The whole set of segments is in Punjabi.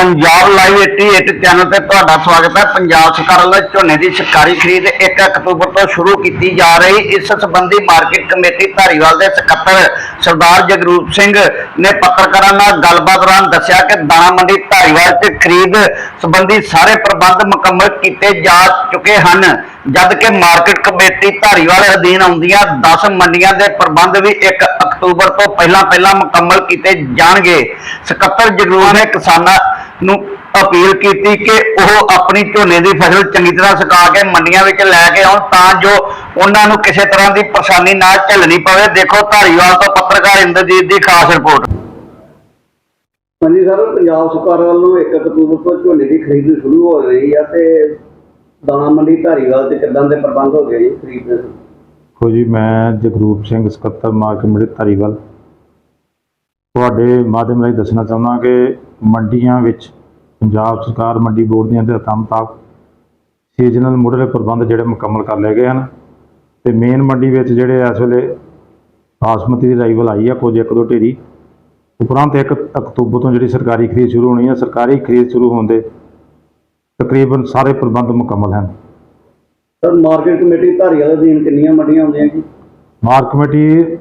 ਪੰਜਾਬ ਲਾਈਵ 88 ਚੈਨਲ ਤੇ ਤੁਹਾਡਾ ਸਵਾਗਤ ਹੈ। ਪੰਜਾਬ ਸਰਕਾਰ ਵੱਲੋਂ ਝੋਨੇ ਦੀ ਸਰਕਾਰੀ ਖਰੀਦ 1 ਅਕਤੂਬਰ ਤੋਂ ਸ਼ੁਰੂ ਕੀਤੀ ਜਾ ਰਹੀ। ਇਸ ਸੰਬੰਧੀ ਮਾਰਕੀਟ ਕਮੇਟੀ ਧਾਰੀਵਾਲ ਦੇ ਸਕੱਤਰ ਸਰਦਾਰ ਜਗਰੂਪ ਸਿੰਘ ਨੇ ਪੱਤਰਕਾਰਾਂ ਨਾਲ ਗੱਲਬਾਤ ਦੌਰਾਨ ਦੱਸਿਆ ਕਿ ਦਾਣਾ ਮੰਡੀ ਧਾਰੀਵਾਲ 'ਚ ਖਰੀਦ ਸੰਬੰਧੀ ਸਾਰੇ ਪ੍ਰਬੰਧ ਮੁਕੰਮਲ ਕੀਤੇ ਜਾ ਚੁੱਕੇ ਹਨ। ਜਦ ਕਿ ਮਾਰਕੀਟ ਕਮੇਟੀ ਧਾਰੀਵਾਲ ਅਧੀਨ ਆਉਂਦੀਆਂ 10 ਮੰਡੀਆਂ ਦੇ ਪ੍ਰਬੰਧ ਵੀ 1 ਅਕਤੂਬਰ ਤੋਂ ਪਹਿਲਾਂ ਪਹਿਲਾਂ ਮੁਕੰਮਲ ਕੀਤੇ ਜਾਣਗੇ। ਸਕੱਤਰ ਜਗਰੂਪ ਨੇ ਕਿਸਾਨਾਂ ਨੂੰ ਅਪੀਲ ਕੀਤੀ ਕਿ ਉਹ ਆਪਣੀ ਝੋਨੇ ਦੀ ਫਸਲ ਚੰਗੀ ਤਰ੍ਹਾਂ ਸੁਕਾ ਕੇ ਮੰਡੀਆਂ ਵਿੱਚ ਲੈ ਕੇ ਆਉਣ ਤਾਂ ਜੋ ਉਹਨਾਂ ਨੂੰ ਕਿਸੇ ਤਰ੍ਹਾਂ ਦੀ ਪਰੇਸ਼ਾਨੀ ਨਾ ਝੱਲਣੀ ਪਵੇ। ਦੇਖੋ ਧਾਰੀਵਾਲ ਤੋਂ ਪੱਤਰਕਾਰ ਇੰਦਰਜੀਤ ਦੀ ਖਾਸ ਰਿਪੋਰਟ। ਹਾਂਜੀ ਸਰ ਪੰਜਾਬ ਸਰਕਾਰ ਵੱਲੋਂ 1 ਅਕਤੂਬਰ ਤੋਂ ਝੋਨੇ ਦੀ ਖਰੀਦ ਸ਼ੁਰੂ ਹੋ ਰਹੀ ਆ ਤੇ ਦਾਣਾ ਮੰਡੀ ਧਾਰੀਵਾਲ ਤੇ ਕਿੱਦਾਂ ਦੇ ਪ੍ਰਬੰਧ ਹੋ ਗਏ ਜੀ ਖਰੀਦ ਦੇ? ਦੇਖੋ ਜੀ ਮੈਂ ਜਗਰੂਪ ਸਿੰਘ ਸਕੱਤਰ ਮਾਰਕੀਟ ਮੰਡੀ ਧਾਰੀਵਾਲ। ਤੁਹਾਡੇ ਮਾਧਿਅਮ ਰਾਹੀਂ ਦੱਸਣਾ ਚਾਹੁੰਦਾ ਕਿ ਮੰਡੀਆਂ ਵਿੱਚ ਪੰਜਾਬ ਸਰਕਾਰ ਮੰਡੀ ਬੋਰਡ ਦੀਆਂ ਹਦਾਇਤਾਂ ਮੁਤਾਬਕ ਸੀਜ਼ਨਲ ਮੁੱਢਲੇ ਪ੍ਰਬੰਧ ਜਿਹੜੇ ਮੁਕੰਮਲ ਕਰ ਲਏ ਗਏ ਹਨ ਤੇ ਮੇਨ ਮੰਡੀ ਵਿੱਚ ਜਿਹੜੇ ਇਸ ਵੇਲੇ ਬਾਸਮਤੀ ਦੀ ਰਾਈਵਲ ਆਈ ਆ ਕੁਝ ਇੱਕ ਦੋ ਢੇਰੀ ਉਪਰੰਤ 1 ਅਕਤੂਬਰ ਤੋਂ ਜਿਹੜੀ ਸਰਕਾਰੀ ਖਰੀਦ ਸ਼ੁਰੂ ਹੋਣੀ ਹੈ ਸਰਕਾਰੀ ਖਰੀਦ ਸ਼ੁਰੂ ਹੋਣ ਦੇ ਤਕਰੀਬਨ ਸਾਰੇ ਪ੍ਰਬੰਧ ਮੁਕੰਮਲ ਹਨ। ਸਰ ਮਾਰਕੀਟ ਕਮੇਟੀ ਧਾਰੀਵਾਲ ਅਧੀਨ ਕਿੰਨੀਆਂ ਮੰਡੀਆਂ ਆਉਂਦੀਆਂ ਜੀ? ਮਾਰਕ ਕਮੇਟੀ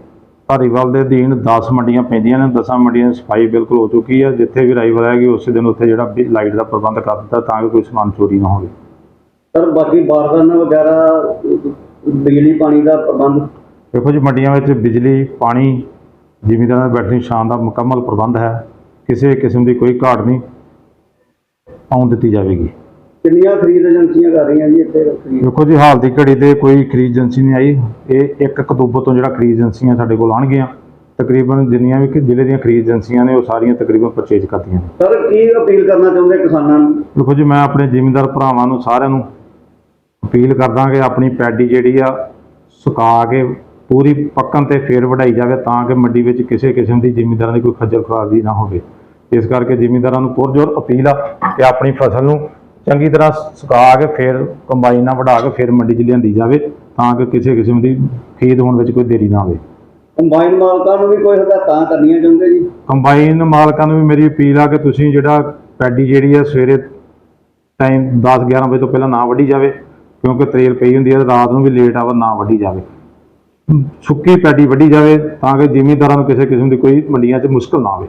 ਧਾਰੀਵਾਲ ਦੇ ਅਧੀਨ 10 ਮੰਡੀਆਂ ਪੈਂਦੀਆਂ ਨੇ 10 ਮੰਡੀਆਂ ਦੀ ਸਫ਼ਾਈ ਬਿਲਕੁਲ ਹੋ ਚੁੱਕੀ ਹੈ। ਜਿੱਥੇ ਵੀ ਰਾਈਵਲ ਆਏਗੀ ਉਸੇ ਦਿਨ ਉੱਥੇ ਜਿਹੜਾ ਲਾਈਟ ਦਾ ਪ੍ਰਬੰਧ ਕਰ ਦਿੱਤਾ ਤਾਂ ਕਿ ਕੋਈ ਸਮਾਨ ਚੋਰੀ ਨਾ ਹੋਵੇ। ਸਰ ਬਾਕੀ ਬਾਰਦਾਨਾ ਵਗੈਰਾ ਬਿਜਲੀ ਪਾਣੀ ਦਾ ਪ੍ਰਬੰਧ? ਦੇਖੋ ਜੀ ਮੰਡੀਆਂ ਵਿੱਚ ਬਿਜਲੀ ਪਾਣੀ ਜ਼ਿਮੀਂਦਾਰਾਂ ਦੇ ਬੈਠਣ ਛਾਂ ਦਾ ਮੁਕੰਮਲ ਪ੍ਰਬੰਧ ਹੈ। ਕਿਸੇ ਕਿਸਮ ਦੀ ਕੋਈ ਘਾਟ ਨਹੀਂ ਆਉਣ ਦਿੱਤੀ ਜਾਵੇਗੀ। ਕਿੰਨੀਆਂ ਖਰੀਦ ਏਜੰਸੀਆਂ ਕਰ ਰਹੀਆਂ ਜੀ ਇੱਥੇ ਖਰੀਦ? ਦੇਖੋ ਜੀ ਹਾਲ ਦੀ ਘੜੀ ਤੇ ਕੋਈ ਖਰੀਦ ਏਜੰਸੀ ਨਹੀਂ ਆਈ। ਇਹ 1 ਅਕਤੂਬਰ ਤੋਂ ਜਿਹੜਾ ਖਰੀਦ ਏਜੰਸੀਆਂ ਸਾਡੇ ਕੋਲ ਆਉਣਗੀਆਂ ਤਕਰੀਬਨ ਜਿੰਨੀਆਂ ਵੀ ਜ਼ਿਲ੍ਹੇ ਦੀਆਂ ਖਰੀਦ ਏਜੰਸੀਆਂ ਨੇ ਉਹ ਸਾਰੀਆਂ ਤਕਰੀਬਨ ਪਰਚੇਜ ਕਰਦੀਆਂ ਨੇ। ਸਰ ਕੀ ਅਪੀਲ ਕਰਨਾ ਚਾਹੁੰਦੇ ਕਿਸਾਨਾਂ ਨੂੰ? ਦੇਖੋ ਜੀ ਮੈਂ ਆਪਣੇ ਜ਼ਿਮੀਂਦਾਰ ਭਰਾਵਾਂ ਨੂੰ ਸਾਰਿਆਂ ਨੂੰ ਅਪੀਲ ਕਰਦਾ ਕਿ ਆਪਣੀ ਪੈਡੀ ਜਿਹੜੀ ਆ ਸੁਕਾ ਕੇ ਪੂਰੀ ਪੱਕਣ ਤੇ ਫੇਰ ਵਢਾਈ ਜਾਵੇ ਤਾਂ ਕਿ ਮੰਡੀ ਵਿੱਚ ਕਿਸੇ ਕਿਸਮ ਦੀ ਜ਼ਿਮੀਂਦਾਰਾਂ ਦੀ ਕੋਈ ਖੱਜਲ ਖੁਆਰੀ ਨਾ ਹੋਵੇ। ਇਸ ਕਰਕੇ ਜ਼ਿਮੀਂਦਾਰਾਂ ਨੂੰ ਪੁਰਜੋਰ ਅਪੀਲ ਆ ਕਿ ਆਪਣੀ ਫਸਲ ਨੂੰ ਚੰਗੀ ਤਰ੍ਹਾਂ ਸੁਕਾ ਕੇ ਫੇਰ ਕੰਬਾਈਨ ਨਾਲ ਵਢਾ ਕੇ ਫੇਰ ਮੰਡੀ 'ਚ ਲਿਆਂਦੀ ਜਾਵੇ ਤਾਂ ਕਿ ਕਿਸੇ ਕਿਸਮ ਦੀ ਖਰੀਦ ਹੋਣ ਵਿੱਚ ਕੋਈ ਦੇਰੀ ਨਾ ਹੋਵੇ। ਕੰਬਾਈਨ ਮਾਲਕਾਂ ਨੂੰ ਵੀ ਕੋਈ ਹਦਾਇਤਾਂ ਕਰਨੀਆਂ ਚਾਹੁੰਦੇ ਜੀ? ਕੰਬਾਈਨ ਮਾਲਕਾਂ ਨੂੰ ਵੀ ਮੇਰੀ ਅਪੀਲ ਆ ਕਿ ਤੁਸੀਂ ਜਿਹੜਾ ਪੈਡੀ ਜਿਹੜੀ ਆ ਸਵੇਰੇ ਟਾਈਮ 10 11 ਵਜੇ ਤੋਂ ਪਹਿਲਾਂ ਨਾ ਵੱਢੀ ਜਾਵੇ ਕਿਉਂਕਿ ਤਰੇਲ ਪਈ ਹੁੰਦੀ ਹੈ ਰਾਤ ਨੂੰ ਵੀ ਲੇਟ ਆਵਰ ਨਾ ਵੱਢੀ ਜਾਵੇ। ਸੁੱਕੀ ਪੈਡੀ ਵੱਢੀ ਜਾਵੇ ਤਾਂ ਕਿ ਜ਼ਿਮੀਂਦਾਰਾਂ ਨੂੰ ਕਿਸੇ ਕਿਸਮ ਦੀ ਕੋਈ ਮੰਡੀਆਂ 'ਚ ਮੁਸ਼ਕਲ ਨਾ ਆਵੇ।